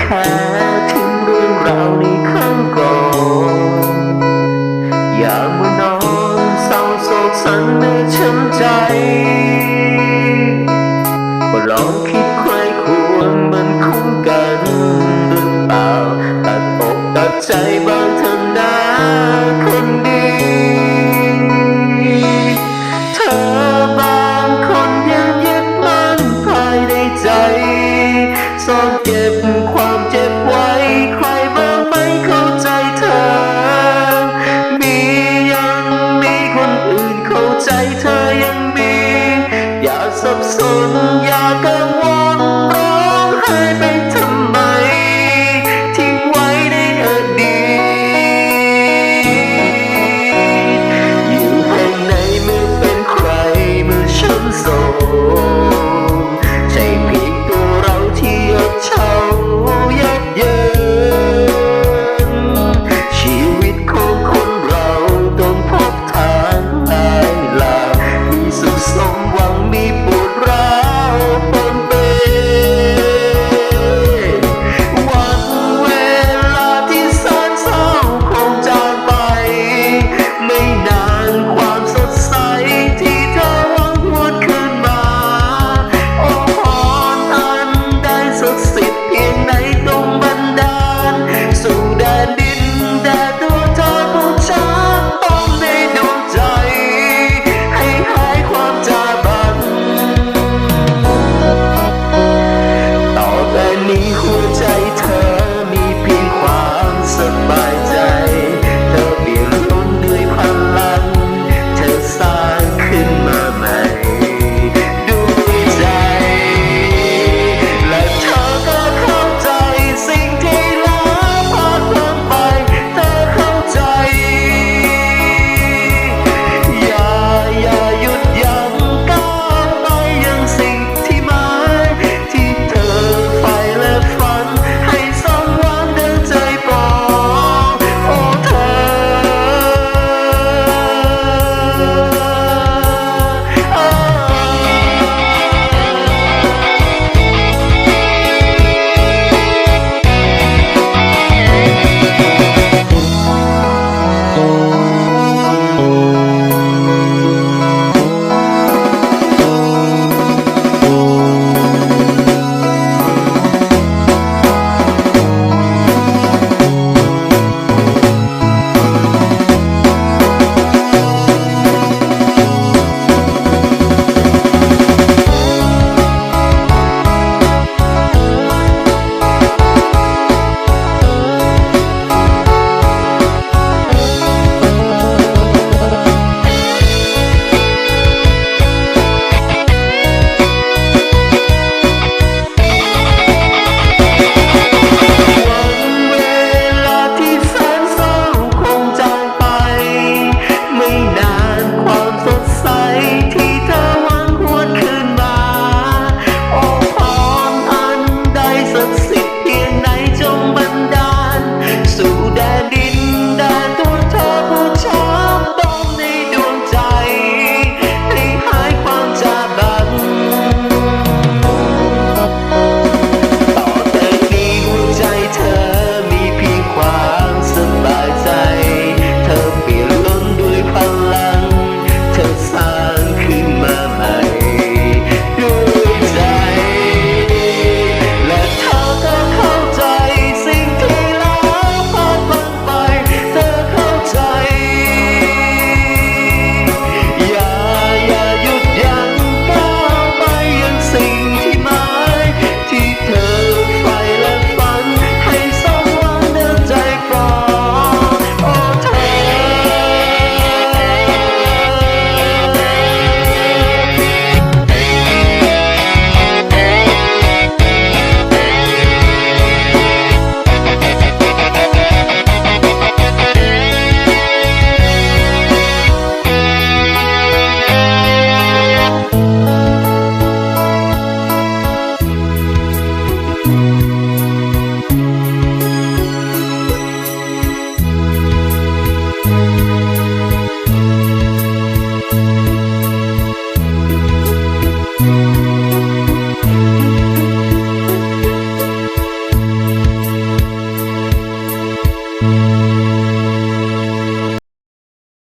แค่ทิ้งเรื่องราวในข้างก่อนอย่ามื่นอนเศร้าโศกสันในช้ำใจก็ลองคิดใครควรมันคุ้มกันหรือเปล่าตัดอกตัดใจบ้า